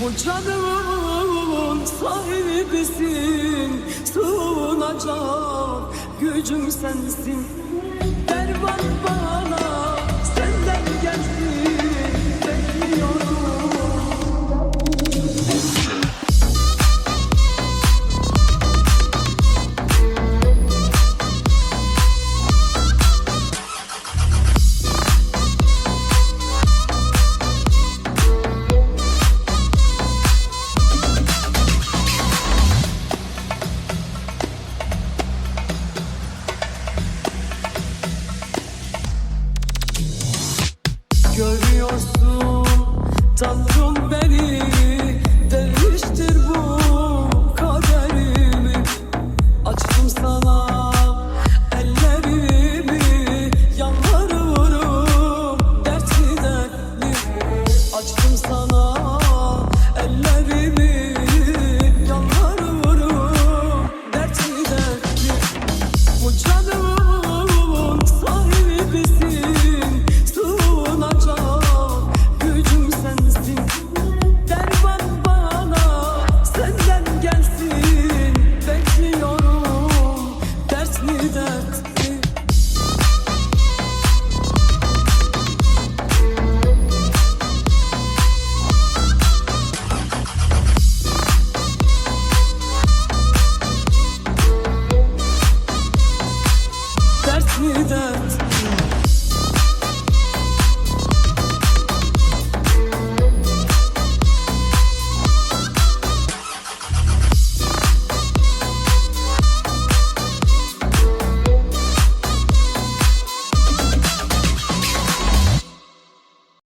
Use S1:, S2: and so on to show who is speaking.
S1: Bu canımın sahibisin Sığınacak gücüm sensin. Derman bana Görüyorsun. Tatlı